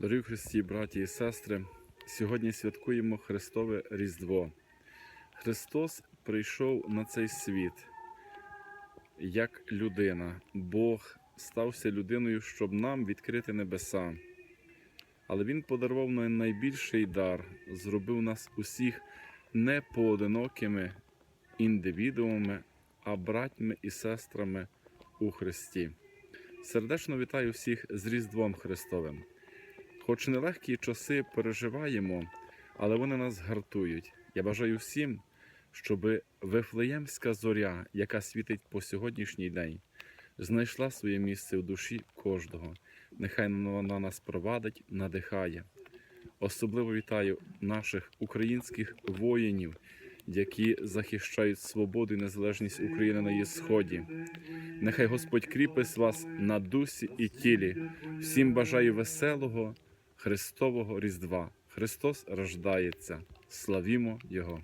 Дорогі Христі, браті і сестри, сьогодні святкуємо Христове Різдво. Христос прийшов на цей світ як людина. Бог стався людиною, щоб нам відкрити небеса. Але Він подарував нам найбільший дар, зробив нас усіх не поодинокими індивідуумами, а братьми і сестрами у Христі. Сердечно вітаю всіх з Різдвом Христовим. Хоч нелегкі часи переживаємо, але вони нас гартують. Я бажаю всім, щоб Вифлеємська зоря, яка світить по сьогоднішній день, знайшла своє місце в душі кожного. Нехай вона нас провадить, надихає. Особливо вітаю наших українських воїнів, які захищають свободу і незалежність України на її сході. Нехай Господь кріпить вас на дусі і тілі. Всім бажаю веселого Христового Різдва. Христос рождається. Славімо Його!